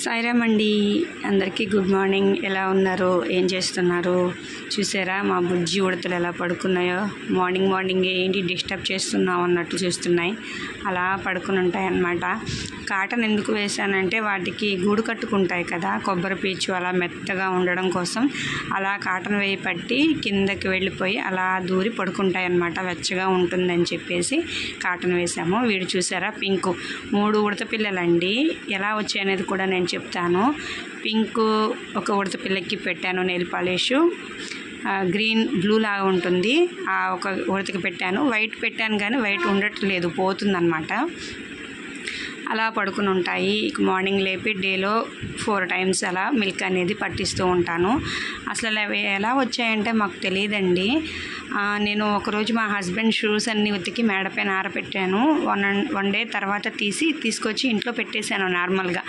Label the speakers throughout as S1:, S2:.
S1: సాయిరామ్ అండి అందరికీ good morning. ఎలా ఉన్నారు? ఏం చేస్తున్నారు? చూసారా మా బుజ్జి ఉడతలు ఎలా పడుకున్నాయో? మార్నింగ్ మార్నింగ్ ఏంటి డిస్టర్బ్ చేస్తున్నావు అన్నట్టు చూస్తున్నాయి. అలా పడుకుని ఉంటాయి అన్నమాట కాటన్ ఎందుకు వేసానంటే వాటికి గూడు కట్టుకుంటాయి కదా. కొబ్బరి పీచు అలా మెత్తగా ఉండడం కోసం అలా కాటన్ వేయి పట్టి కిందకి వెళ్ళిపోయి అలా దూరి పడుకుంటాయి అన్నమాట వెచ్చగా ఉంటుందని చెప్పేసి కాటన్ వేసాము వీడు చూసారా? పింక్. మూడు ఉడత పిల్లలండి. ఎలా వచ్చాయి అనేది కూడా నేను చెప్తాను. పింక్ ఒక ఉడత పిల్లకి పెట్టాను నెయిల్ పాలిష్. గ్రీన్ బ్లూ లాగా ఉంటుంది. ఆ ఒక ఉడతకి పెట్టాను. వైట్ పెట్టాను కానీ వైట్ ఉండట్లేదు పోతుందన్నమాట. అలా పడుకుని ఉంటాయి. ఇక మార్నింగ్ లేపి డేలో ఫోర్ టైమ్స్ అలా మిల్క్ అనేది పట్టిస్తూ ఉంటాను. అసలు అవి ఎలా వచ్చాయంటే మాకు తెలియదండి. నేను ఒకరోజు మా హస్బెండ్ షూస్ అన్నీ ఉతికి మేడపైన ఆరబెట్టాను వన్ వన్ డే తర్వాత తీసి తీసుకొచ్చి ఇంట్లో పెట్టేశాను నార్మల్గా.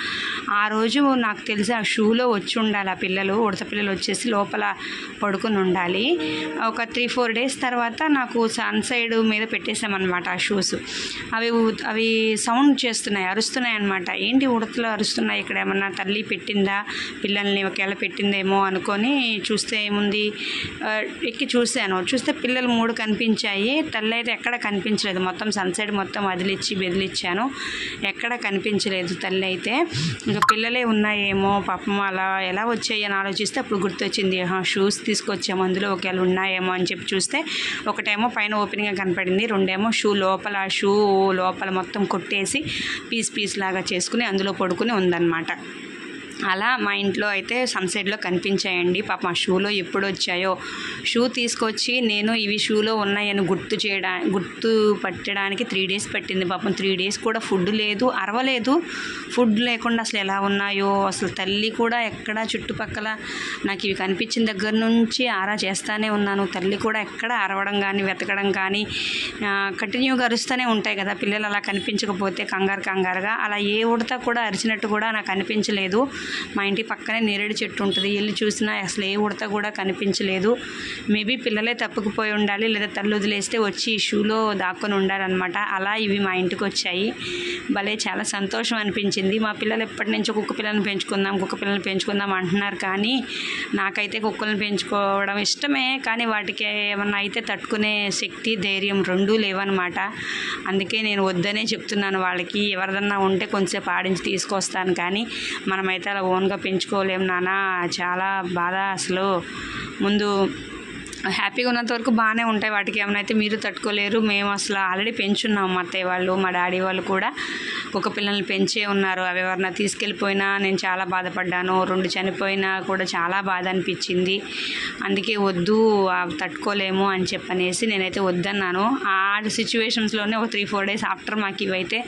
S1: ఆ రోజు నాకు తెలిసి ఆ షూలో వచ్చి ఉండాలి ఆ పిల్లలు ఉడత పిల్లలు వచ్చేసి లోపల పడుకుని ఉండాలి. ఒక త్రీ ఫోర్ డేస్ తర్వాత నాకు సన్ సైడ్ మీద పెట్టేశామన్నమాట ఆ షూస్. అవి అవి సౌండ్ చేస్తున్నాయి అరుస్తున్నాయి అనమాట ఏంటి ఉడతలు అరుస్తున్నాయి? ఇక్కడ ఏమన్నా తల్లి పెట్టిందా? పిల్లల్ని ఒకవేళ పెట్టిందేమో అనుకొని చూస్తే ఏముంది? ఎక్కి చూశాను. చూస్తే పిల్లలు మూడు కనిపించాయి. తల్లి అయితే ఎక్కడ కనిపించలేదు. మొత్తం సన్సైడ్ మొత్తం వదిలిచ్చి బెదిలిచ్చాను. ఎక్కడ కనిపించలేదు తల్లి అయితే ఇంకా పిల్లలే ఉన్నాయేమో పాపం అలా ఎలా వచ్చాయి అని ఆలోచిస్తే అప్పుడు గుర్తొచ్చింది. షూస్ తీసుకొచ్చాము. అందులో ఒకవేళ ఉన్నాయేమో అని చెప్పి చూస్తే ఒకటేమో పైన ఓపెనింగ్గా కనపడింది. రెండేమో షూ లోపల షూ లోపల మొత్తం కొట్టేసి పీస్ పీస్ లాగా చేసుకుని అందులో పడుకుని ఉందన్నమాట. అలా మా ఇంట్లో అయితే సన్సైడ్లో కనిపించాయండి. పాపం ఆ షూలో ఎప్పుడు వచ్చాయో షూ తీసుకొచ్చి నేను ఇవి షూలో ఉన్నాయని గుర్తు చేయడా గుర్తు పట్టడానికి త్రీ డేస్ పట్టింది. పాపం త్రీ డేస్ కూడా ఫుడ్ లేదు అరవలేదు. ఫుడ్ లేకుండా అసలు ఎలా ఉన్నాయో అసలు తల్లి కూడా ఎక్కడ చుట్టుపక్కల నాకు ఇవి కనిపించిన దగ్గర నుంచి ఆరా చేస్తానే ఉన్నాను. తల్లి కూడా ఎక్కడ అరవడం కానీ వెతకడం కానీ కంటిన్యూగా అరుస్తూనే ఉంటాయి కదా. పిల్లలు అలా కనిపించకపోతే కంగారు కంగారుగా అలా ఏ ఉడత కూడా అరిచినట్టు కూడా నాకు అనిపించలేదు. మా ఇంటి పక్కనే నేరేడు చెట్టు ఉంటుంది. వెళ్ళి చూసినా అసలు ఏ ఉడత కూడా కనిపించలేదు. మేబీ పిల్లలే తప్పుకుపోయి ఉండాలి లేదా తల్లి వదిలేస్తే వచ్చి ఈ షూలో దాక్కొని ఉండాలన్నమాట. అలా ఇవి మా ఇంటికి వచ్చాయి. భలే చాలా సంతోషం అనిపించింది. మా పిల్లలు ఎప్పటి నుంచో కుక్క పిల్లల్ని పెంచుకుందాం కుక్క పిల్లల్ని పెంచుకుందాం అంటున్నారు. కానీ నాకైతే కుక్కలను పెంచుకోవడం ఇష్టమే. కానీ వాటికి ఏమన్నా అయితే తట్టుకునే శక్తి ధైర్యం రెండూ లేవన్నమాట. అందుకే నేను వద్దనే చెప్తున్నాను వాళ్ళకి. ఎవరిదన్నా ఉంటే కొంచెంసేపు ఆడించి తీసుకొస్తాను. కానీ మనమైతే అలా ఓన్గా పెంచుకోలేం నాన్న. చాలా బాధ అసలు. ముందు హ్యాపీగా ఉన్నంత వరకు బాగానే ఉంటాయి వాటికి. ఏమైనా అయితే మీరు తట్టుకోలేరు. మేము అసలు ఆల్రెడీ పెంచున్నాం మా అత్తయ్య వాళ్ళు మా డాడీ వాళ్ళు కూడా. కుక్క పిల్లల్ని పెంచే ఉన్నారు. అవి ఎవరన్నా తీసుకెళ్ళిపోయినా నేను చాలా బాధపడ్డాను. రెండు చనిపోయినా కూడా చాలా బాధ అనిపించింది. అందుకే వద్దు అవి తట్టుకోలేము అని చెప్పనేసి నేనైతే వద్దన్నాను. ఆ సిచ్యువేషన్స్లోనే ఒక త్రీ ఫోర్ డేస్ ఆఫ్టర్ మాకు ఇవైతే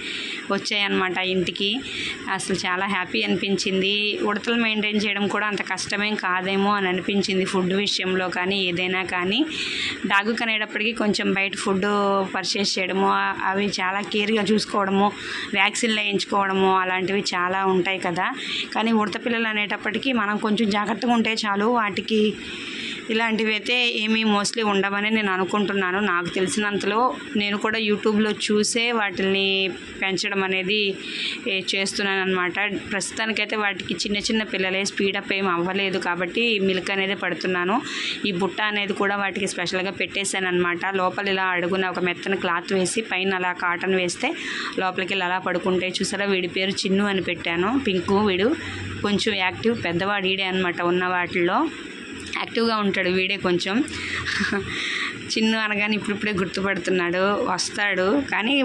S1: వచ్చాయన్నమాట ఇంటికి. అసలు చాలా హ్యాపీ అనిపించింది. ఉడతలు మెయింటైన్ చేయడం కూడా అంత కష్టమేం కాదేమో అని అనిపించింది ఫుడ్ విషయంలో కానీ ఏదైనా కానీ. డాగు కనేటప్పటికీ కొంచెం బయట ఫుడ్ పర్చేస్ చేయడము అవి చాలా కేర్గా చూసుకోవడము వ్యాక్ వ్యాక్సిన్లు వేయించుకోవడము అలాంటివి చాలా ఉంటాయి కదా. కానీ ఉడత పిల్లలు అనేటప్పటికీ మనం కొంచెం జాగ్రత్తగా ఉంటే చాలు వాటికి ఇలాంటివి అయితే ఏమీ మోస్ట్లీ ఉండవని నేను అనుకుంటున్నాను. నాకు తెలిసినంతలో నేను కూడా యూట్యూబ్లో చూసే వాటిని పెంచడం అనేది చేస్తున్నాను అనమాట ప్రస్తుతానికైతే వాటికి చిన్న చిన్న పిల్లలే స్పీడప్ ఏం అవ్వలేదు కాబట్టి మిల్క్ అనేది పడుతున్నాను. ఈ బుట్ట అనేది కూడా వాటికి స్పెషల్గా పెట్టేశాను అనమాట లోపల ఇలా అడుగున ఒక మెత్తని క్లాత్ వేసి పైన అలా కాటన్ వేస్తే లోపలికి వెళ్ళి అలా పడుకుంటే చూసారా వీడి పేరు చిన్ను అని పెట్టాను. పింకు వీడు కొంచెం యాక్టివ్ పెద్దవాడు ఈడే అనమాట ఉన్న వాటిల్లో. యాక్టివ్గా ఉంటాడు వీడే కొంచెం. చిన్ను అనగానే ఇప్పుడిప్పుడే గుర్తుపడుతున్నాడు వస్తాడు. కానీ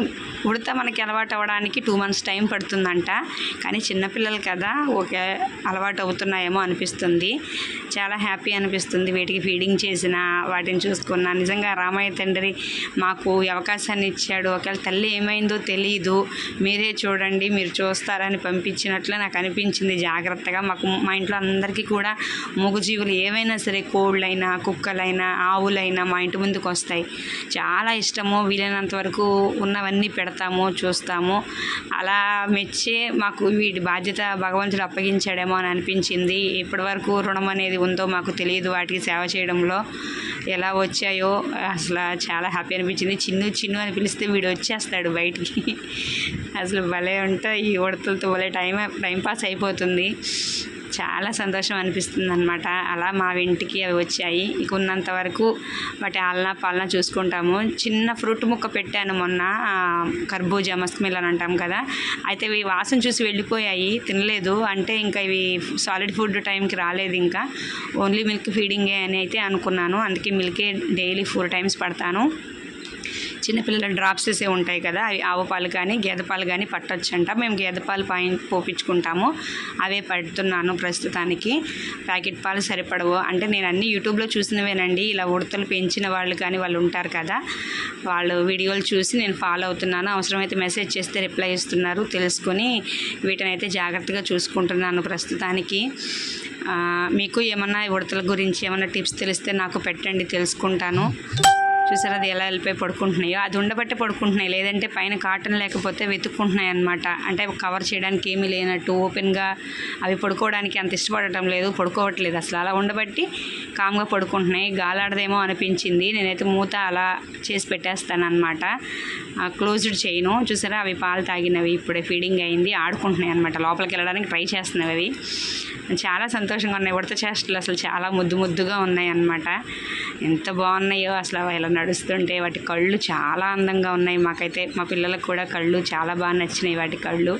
S1: ఉడత మనకి అలవాటు అవ్వడానికి టూ మంత్స్ టైం పడుతుందంట. కానీ చిన్నపిల్లలు కదా ఓకే అలవాటు అవుతున్నాయేమో అనిపిస్తుంది. చాలా హ్యాపీ అనిపిస్తుంది వీటికి ఫీడింగ్ చేసిన వాటిని చూసుకున్నా. నిజంగా రామయ్య తండ్రి మాకు అవకాశాన్ని ఇచ్చాడు. ఒకవేళ తల్లి ఏమైందో తెలియదు మీరే చూడండి మీరు చూస్తారని పంపించినట్లు నాకు అనిపించింది జాగ్రత్తగా. మాకు మా ఇంట్లో అందరికీ కూడా మూగజీవులు ఏవైనా సరే కోళ్ళైనా కుక్కలైనా ఆవులైనా మా ఇంటి ముందుకు వస్తాయి చాలా ఇష్టము. వీలైనంత వరకు ఉన్నవన్నీ పెడతాము చూస్తాము. అలా మెచ్చే మాకు వీటి బాధ్యత భగవంతుడు అప్పగించాడేమో అని అనిపించింది. ఇప్పటి వరకు రుణం అనేది ఉందో మాకు తెలియదు వాటికి సేవ చేయడంలో. ఎలా వచ్చాయో అసలు చాలా హ్యాపీ అనిపించింది. చిన్ను చిన్ను అని పిలిస్తే వీడు వచ్చేస్తాడు బయటికి. అసలు భలే ఉంటాయి ఈ ఉడతలతో భలే టైం టైం పాస్ అయిపోతుంది. చాలా సంతోషం అనిపిస్తుంది అనమాట అలా మా ఇంటికి అవి వచ్చాయి. ఇక ఉన్నంత వరకు వాటి ఆలనా పాలన చూసుకుంటాము. చిన్న ఫ్రూట్ ముక్క పెట్టాను మొన్న కర్బూజా మస్క్ అని అంటాం కదా. అయితే ఇవి వాసన చూసి వెళ్ళిపోయాయి. తినలేదు. అంటే ఇంకా ఇవి సాలిడ్ ఫుడ్ టైంకి రాలేదు ఇంకా. ఓన్లీ మిల్క్ ఫీడింగే అని అయితే అనుకున్నాను. అందుకే మిల్కే డైలీ ఫోర్ టైమ్స్ పడతాను. చిన్నపిల్లల డ్రాప్సెస్ ఉంటాయి కదా అవి ఆవు పాలు కానీ గేదె పాలు కానీ పట్టొచ్చంట. మేము గేదె పాలు పాయి పోపించుకుంటాము అవే పడుతున్నాను ప్రస్తుతానికి. ప్యాకెట్ పాలు సరిపడవు. అంటే నేను అన్ని యూట్యూబ్లో చూసినవేనండి. ఇలా ఉడతలు పెంచిన వాళ్ళు కానీ వాళ్ళు ఉంటారు కదా వాళ్ళు వీడియోలు చూసి నేను ఫాలో అవుతున్నాను. అవసరమైతే మెసేజ్ చేస్తే రిప్లై ఇస్తున్నారు. తెలుసుకొని వీటిని అయితే జాగ్రత్తగా చూసుకుంటున్నాను ప్రస్తుతానికి. మీకు ఏమన్నా ఉడతల గురించి ఏమన్నా టిప్స్ తెలిస్తే నాకు పెట్టండి తెలుసుకుంటాను. చూసారా? అది ఎలా వెళ్ళిపోయి పడుకుంటున్నాయో? అది ఉండబట్టే పడుకుంటున్నాయి. లేదంటే పైన కాటన్ లేకపోతే వెతుక్కుంటున్నాయి అనమాట అంటే కవర్ చేయడానికి ఏమీ లేనట్టు ఓపెన్గా అవి పడుకోవడానికి అంత ఇష్టపడటం లేదు పడుకోవట్లేదు. అసలు అలా ఉండబట్టి కామ్గా పడుకుంటున్నాయి. గాలాడదేమో అనిపించింది. నేనైతే మూత అలా చేసి పెట్టేస్తాను అనమాట క్లోజ్డ్ చేయను. చూసారా? అవి పాలు తాగినవి ఇప్పుడే ఫీడింగ్ అయింది. ఆడుకుంటున్నాయి అనమాట లోపలికి వెళ్ళడానికి ట్రై చేస్తున్నవి అవి. చాలా సంతోషంగా ఉన్నాయి. ఉడత చేష్టలు అసలు చాలా ముద్దు ముద్దుగా ఉన్నాయి అనమాట ఎంత బాగున్నాయో అసలు అవి ఇలా నడుస్తుంటే వాటి కళ్ళు చాలా అందంగా ఉన్నాయి. మాకైతే మా పిల్లలకు కూడా కళ్ళు చాలా బాగా నచ్చినాయి వాటి కళ్ళు.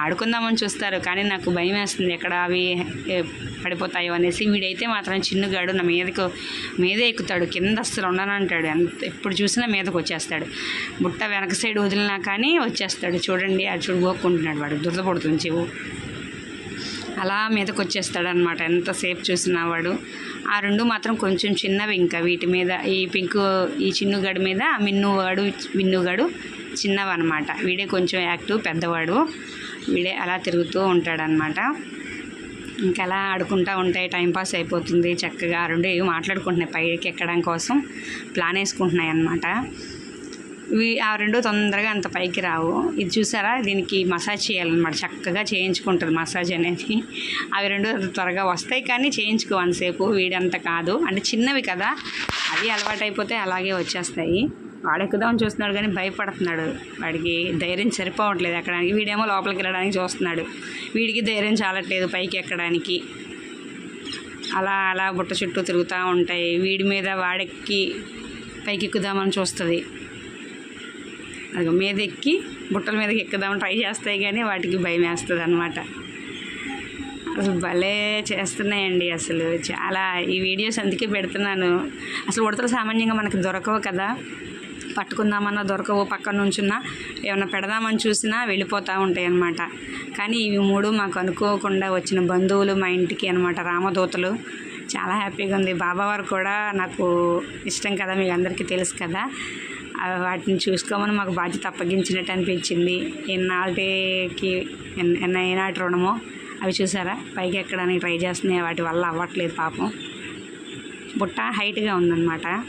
S1: ఆడుకుందామని చూస్తారు కానీ నాకు భయం వేస్తుంది ఎక్కడ అవి పడిపోతాయో అనేసి. వీడైతే మాత్రం చిన్నగాడు నా మీదకు మీదే ఎక్కుతాడు కింద అస్సలు ఉండనంటాడు. ఎంత ఎప్పుడు చూసినా మీదకు వచ్చేస్తాడు. బుట్ట వెనక సైడ్ వదిలినా కానీ వచ్చేస్తాడు. చూడండి అది చూడబోకుంటున్నాడు వాడు దురద పడుతుంది చెవు. అలా మీదకు వచ్చేస్తాడు అనమాట ఎంతసేపు చూసినా వాడు. ఆ రెండు మాత్రం కొంచెం చిన్నవి ఇంకా వీటి మీద ఈ పింక్ ఈ చిన్నుగాడు మీద మిన్నుగాడు మిన్నుగాడు చిన్నవి అనమాట వీడే కొంచెం యాక్టివ్ పెద్దవాడు. వీడే అలా తిరుగుతూ ఉంటాడనమాట ఇంకా అలా ఆడుకుంటూ ఉంటాయి టైంపాస్ అయిపోతుంది చక్కగా. ఆ రెండు ఏవి మాట్లాడుకుంటున్నాయి పైకి ఎక్కడం కోసం. ప్లాన్ వేసుకుంటున్నాయి అన్నమాట ఆ రెండు తొందరగా అంత పైకి రావు. ఇది చూసారా? దీనికి మసాజ్ చేయాలన్నమాట. చక్కగా చేయించుకుంటుంది మసాజ్ అనేది. అవి రెండు త్వరగా వస్తాయి కానీ చేయించుకో అంతసేపు. వీడంత కాదు. అంటే చిన్నవి కదా. అవి అలవాటైపోతే అలాగే వచ్చేస్తాయి. వాడెక్కుదామని చూస్తున్నాడు కానీ భయపడుతున్నాడు. వాడికి ధైర్యం సరిపోవట్లేదు ఎక్కడానికి. వీడేమో లోపలికి వెళ్ళడానికి చూస్తున్నాడు. వీడికి ధైర్యం చాలట్లేదు పైకి ఎక్కడానికి. అలా అలా బుట్ట చుట్టూ తిరుగుతూ ఉంటాయి. వీడి మీద వాడెక్కి పైకి ఎక్కుదామని చూస్తుంది. అది మీద ఎక్కి బుట్టల మీదకి ఎక్కుదామని ట్రై చేస్తాయి కానీ వాటికి భయం వేస్తుంది అనమాట అసలు భలే చేస్తున్నాయండి అసలు. చాలా ఈ వీడియోస్ అందుకే పెడుతున్నాను. అసలు ఉడతలు సామాన్యంగా మనకు దొరకవు కదా. పట్టుకుందామన్నా దొరకవు పక్కన నుంచున్నా ఏమన్నా పెడదామని చూసినా వెళ్ళిపోతూ ఉంటాయి అన్నమాట. కానీ ఇవి మూడు మాకు అనుకోకుండా వచ్చిన బంధువులు మా ఇంటికి అనమాట రామదూతలు. చాలా హ్యాపీగా ఉంది. బాబావారు కూడా నాకు ఇష్టం కదా మీకు అందరికీ తెలుసు కదా. వాటిని చూసుకోమని మాకు బాధ్యత అప్పగించినట్టు అనిపించింది. ఎన్నాటికి ఎన్న ఏనాటి రుణమో అవి చూసారా? పైకి ఎక్కడానికి ట్రై చేస్తున్నాయి. వాటి వల్ల అవ్వట్లేదు పాపం. బుట్ట హైట్గా ఉందన్నమాట.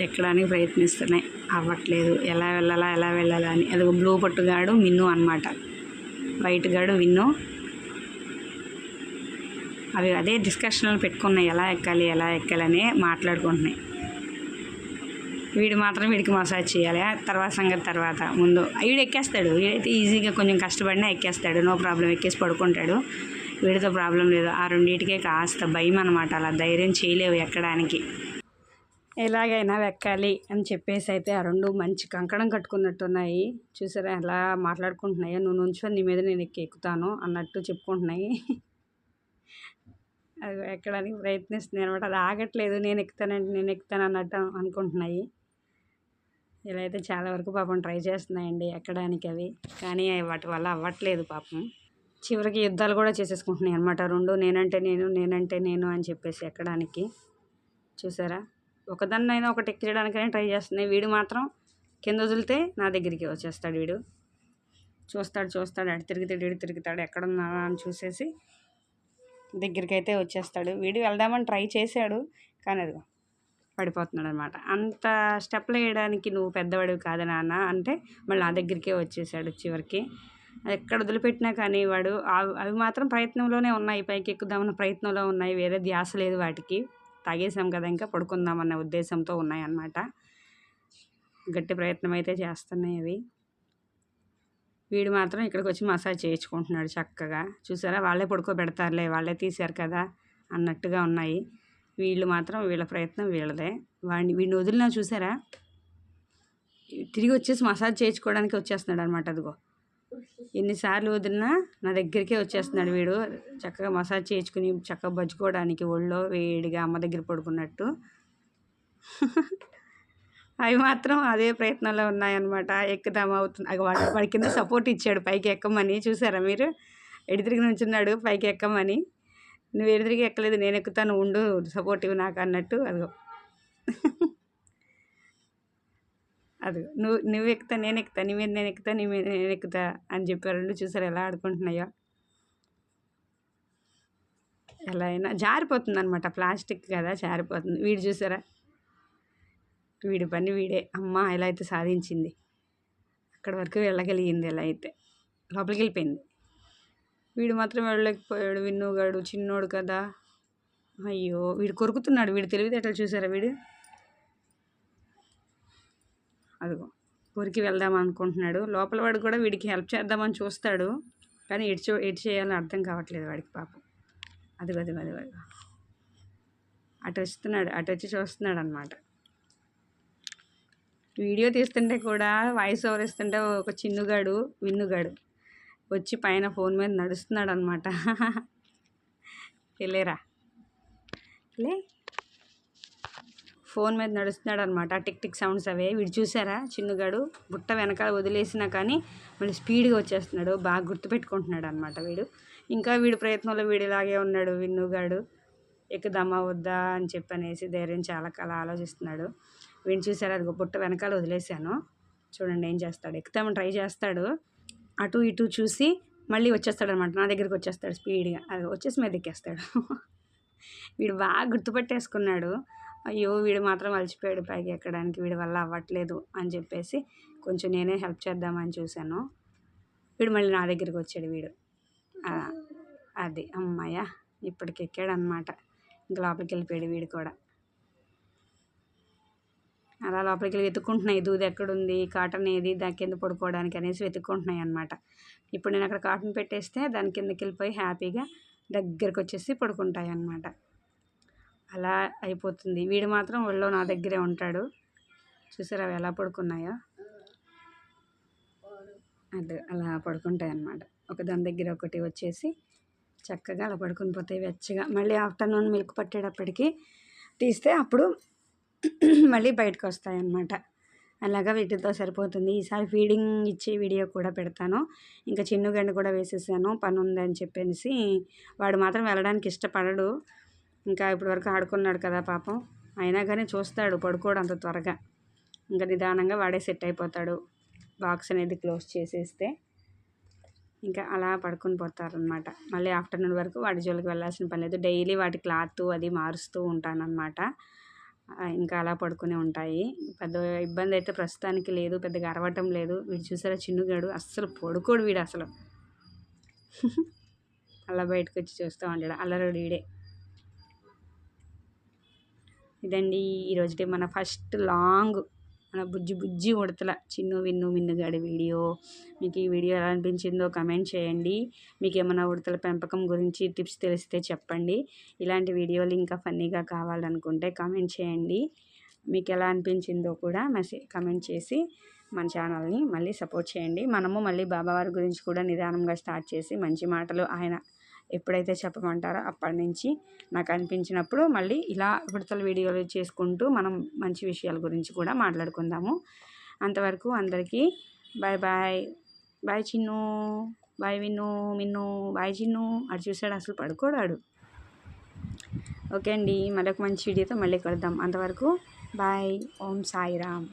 S1: ఎక్కడానికి ప్రయత్నిస్తున్నాయి. అవ్వట్లేదు. ఎలా వెళ్ళాలా ఎలా వెళ్ళాలా అని. అది బ్లూ పట్టుగాడు మిన్ను అనమాట వైట్ గాడు విన్ను అవి అదే డిస్కషన్లు పెట్టుకున్నాయి. ఎలా ఎక్కాలి ఎలా ఎక్కాలని మాట్లాడుకుంటున్నాయి. వీడు మాత్రం వీడికి మసాజ్ చేయాలి. ఆ తర్వాత సంగతి తర్వాత. ముందు వీడు ఎక్కేస్తాడు. వీడైతే ఈజీగా కొంచెం కష్టపడినా ఎక్కేస్తాడు. No problem. ఎక్కేసి పడుకుంటాడు. వీడితో ప్రాబ్లం లేదు. ఆ రెండింటికే కాస్త భయం అనమాట అలా ధైర్యం చేయలేవు ఎక్కడానికి. ఎలాగైనా వెక్కాలి అని చెప్పేసి అయితే ఆ రెండు మంచి కంకణం కట్టుకున్నట్టున్నాయి. చూసారా ఎలా మాట్లాడుకుంటున్నాయో? నువ్వు నుంచో నీ మీద నేను ఎక్కుతాను అన్నట్టు చెప్పుకుంటున్నాయి. అది ఎక్కడానికి ప్రయత్నిస్తుంది అనమాట అది ఆగట్లేదు. నేను ఎక్కుతానంటే నేను ఎక్కుతాను అన్నట్టు అనుకుంటున్నాయి. ఇలా అయితే చాలా వరకు పాపం ట్రై చేస్తున్నాయండి ఎక్కడానికి అవి. కానీ వాటి వల్ల అవ్వట్లేదు పాపం. చివరికి యుద్ధాలు కూడా చేసేసుకుంటున్నాయి అనమాట రెండు నేనంటే నేను నేనంటే నేను అని చెప్పేసి ఎక్కడానికి. చూసారా? ఒకదాన్నైనా ఒకటి ఎక్కడానికైనా ట్రై చేస్తున్నాయి. వీడు మాత్రం కింద వదిలితే నా దగ్గరికి వచ్చేస్తాడు వీడు. చూస్తాడు చూస్తాడు. అటు తిరుగుతాడు ఇటు తిరుగుతాడు. ఎక్కడున్నా అని చూసేసి దగ్గరికి అయితే వచ్చేస్తాడు. వీడు వెళ్దామని ట్రై చేశాడు. కానీ అది పడిపోతున్నాడు అనమాట అంత స్టెప్లు వేయడానికి నువ్వు పెద్దవాడివి కాదు నాన్న? అంటే మళ్ళీ నా దగ్గరికే వచ్చేసాడు చివరికి. అది ఎక్కడ వదిలిపెట్టినా కానీ వాడు అవి మాత్రం ప్రయత్నంలోనే ఉన్నాయి. పైకి ఎక్కుదామన్న ప్రయత్నంలో ఉన్నాయి. వేరే ధ్యాస లేదు వాటికి. తాగేసాం కదా ఇంకా పడుకుందామన్న ఉద్దేశంతో ఉన్నాయి అన్నమాట గట్టి ప్రయత్నం అయితే చేస్తున్నాయి అవి. వీడు మాత్రం ఇక్కడికి వచ్చి మసాజ్ చేయించుకుంటున్నాడు చక్కగా. చూసారా? వాళ్ళే పడుకోబెడతారులే వాళ్ళే తీశారు కదా అన్నట్టుగా ఉన్నాయి. వీళ్ళు మాత్రం వీళ్ళ ప్రయత్నం వీళ్ళదే. వాడిని వీడిని వదిలినా చూసారా? తిరిగి వచ్చేసి మసాజ్ చేయించుకోవడానికి వచ్చేస్తున్నాడు అనమాట అదిగో. ఎన్నిసార్లు వదిలినా నా దగ్గరికే వచ్చేస్తున్నాడు వీడు. చక్కగా మసాజ్ చేయించుకుని చక్కగా బజ్జుకోవడానికి ఒళ్ళో వేడిగా అమ్మ దగ్గర పడుకున్నట్టు. అవి మాత్రం అదే ప్రయత్నంలో ఉన్నాయన్నమాట. ఎక్కుదాం అవుతుంది. వాడి వాడి కింద సపోర్ట్ ఇచ్చాడు. పైకి ఎక్కమని. చూసారా మీరు? ఎడితిరిగి నుంచున్నాడు. పైకి ఎక్కమని. నువ్వు ఎదురికి ఎక్కలేదు నేను ఎక్కుతాను ఉండు సపోర్టివ్ నాకు అన్నట్టు అదిగో. అది నువ్వు నువ్వు ఎక్కుతా నేను ఎక్కుతా నీ మీద నేను ఎక్కుతా నీ మీద నేను ఎక్కుతా అని చెప్పారు రెండు చూసారు ఎలా ఆడుకుంటున్నాయో? ఎలా అయినా జారిపోతుంది అనమాట ప్లాస్టిక్ కదా జారిపోతుంది. వీడు చూసారా? వీడి పని వీడే. అమ్మ ఎలా అయితే సాధించింది. అక్కడ వరకు వెళ్ళగలిగింది ఎలా అయితే. లోపలికి వెళ్ళిపోయింది. వీడు మాత్రం వెళ్ళలేకపోయాడు. విన్నుగాడు చిన్నోడు కదా. అయ్యో వీడు కొరుకుతున్నాడు. వీడు తెలివితేటలు చూసారా వీడు? అదిగో ఊరికి వెళ్దాం అనుకుంటున్నాడు. లోపల వాడు కూడా వీడికి హెల్ప్ చేద్దామని చూస్తాడు. కానీ ఎడిచో ఎడి చేయాలని అర్థం కావట్లేదు వాడికి పాపం. అది అది అది అది అటు వస్తున్నాడు అటు వచ్చి చూస్తున్నాడు అనమాట వీడియో తీస్తుంటే కూడా వాయిస్ ఓవర్ ఇస్తుంటే ఒక చిన్నుగాడు విన్నుగాడు. వచ్చి పైన ఫోన్ మీద నడుస్తున్నాడు అనమాట వెళ్ళేరా. లే. ఫోన్ మీద నడుస్తున్నాడు అనమాట టిక్ టిక్ సౌండ్స్ అవే. వీడు చూసారా? చిన్నగాడు. బుట్ట వెనకాల వదిలేసినా కానీ మళ్ళీ స్పీడ్గా వచ్చేస్తున్నాడు. బాగా గుర్తుపెట్టుకుంటున్నాడు అనమాట వీడు. ఇంకా వీడి ప్రయత్నంలో వీడు ఇలాగే ఉన్నాడు. విన్నుగాడు. ఎక్కుదమ్మా వద్దా అని చెప్పి అనేసి ధైర్యం చాలా కల ఆలోచిస్తున్నాడు. వీడిని చూసారా? అది బుట్ట వెనకాల వదిలేశాను. చూడండి ఏం చేస్తాడు. ఎక్కుతామని ట్రై చేస్తాడు. అటు ఇటు చూసి మళ్ళీ వచ్చేస్తాడు అనమాట నా దగ్గరికి వచ్చేస్తాడు స్పీడ్గా. అది వచ్చేసి మీద ఎక్కేస్తాడు. వీడు బాగా గుర్తుపట్టేసుకున్నాడు. అయ్యో వీడు మాత్రం అలసిపోయాడు పైకి ఎక్కడానికి. వీడి వల్ల అవ్వట్లేదు అని చెప్పేసి కొంచెం నేనే హెల్ప్ చేద్దామని చూశాను. వీడు మళ్ళీ నా దగ్గరికి వచ్చాడు వీడు. అది అమ్మాయ ఇప్పటికి ఎక్కాడు అనమాట ఇంకా లోపలికి వెళ్ళిపోయాడు వీడు కూడా. అలా లోపలికి వెళ్ళి వెతుక్కుంటున్నాయి దూది ఎక్కడుంది? కాటన్ ఏది? దాని కింద పడుకోవడానికి అనేసి వెతుక్కుంటున్నాయి అనమాట ఇప్పుడు నేను అక్కడ కాటన్ పెట్టేస్తే దాని కిందకి వెళ్ళిపోయి హ్యాపీగా దగ్గరికి వచ్చేసి పడుకుంటాయి అనమాట అలా అయిపోతుంది. వీడు మాత్రం ఒళ్ళో నా దగ్గరే ఉంటాడు. చూసారా అవి ఎలా పడుకున్నాయో? అది అలా పడుకుంటాయి అన్నమాట. ఒక దాని దగ్గర ఒకటి వచ్చేసి చక్కగా అలా పడుకుని పోతాయి వెచ్చగా. మళ్ళీ ఆఫ్టర్నూన్ మిల్క్ పట్టేటప్పటికి తీస్తే అప్పుడు మళ్ళీ బయటకు వస్తాయన్నమాట అలాగా వీటితో సరిపోతుంది. ఈసారి ఫీడింగ్ ఇచ్చే వీడియో కూడా పెడతాను. ఇంకా చిన్నుగండి కూడా వేసేసాను. పని ఉందని చెప్పేసి వాడు మాత్రం వెళ్ళడానికి ఇష్టపడడు. ఇంకా ఇప్పటి వరకు ఆడుకున్నాడు కదా పాపం. అయినా కానీ చూస్తాడు పడుకోడు అంత త్వరగా. ఇంకా నిదానంగా వాడే సెట్ అయిపోతాడు. బాక్స్ అనేది క్లోజ్ చేసేస్తే ఇంకా అలా పడుకొని పోతారనమాట మళ్ళీ ఆఫ్టర్నూన్ వరకు వాటి జోలికి వెళ్ళాల్సిన పని లేదు. డైలీ వాటి క్లాత్ అది మారుస్తూ ఉంటానన్నమాట. ఇంకా అలా పడుకునే ఉంటాయి. పెద్ద ఇబ్బంది అయితే ప్రస్తుతానికి లేదు పెద్దగా అరవటం లేదు. వీడు చూసారా చిన్నుగాడు? అస్సలు పడుకోడు వీడు అసలు. అలా బయటకు వచ్చి చూస్తూ ఉంటాడు. అల్లరుడు వీడే ఇదండి ఈరోజు మన ఫస్ట్ లాంగ్ మన బుజ్జి బుజ్జి ఉడతల చిన్ను విన్ను మిన్నుగాడి వీడియో. మీకు ఈ వీడియో ఎలా అనిపించిందో కమెంట్ చేయండి. మీకు ఏమైనా ఉడతల పెంపకం గురించి టిప్స్ తెలిస్తే చెప్పండి. ఇలాంటి వీడియోలు ఇంకా ఫన్నీగా కావాలనుకుంటే కామెంట్ చేయండి. మీకు ఎలా అనిపించిందో కూడా మెసేజ్ కమెంట్ చేసి మన ఛానల్ని మళ్ళీ సపోర్ట్ చేయండి. మనము మళ్ళీ బాబావారి గురించి కూడా నిదానంగా స్టార్ట్ చేసి మంచి మాటలు ఆయన ఎప్పుడైతే చెప్పమంటారో అప్పటి నుంచి నాకు అనిపించినప్పుడు మళ్ళీ ఇలా విడతల వీడియోలు చేసుకుంటూ మనం మంచి విషయాల గురించి కూడా మాట్లాడుకుందాము. అంతవరకు అందరికీ bye bye. Bye Chinnu. Bye Vinnu Minnu. Bye Chinnu. అటు చూసాడు అసలు పడుకోడాడు. ఓకే అండి మరొక మంచి వీడియోతో మళ్ళీ కలుద్దాం. అంతవరకు బాయ్. ఓం సాయిరామ్.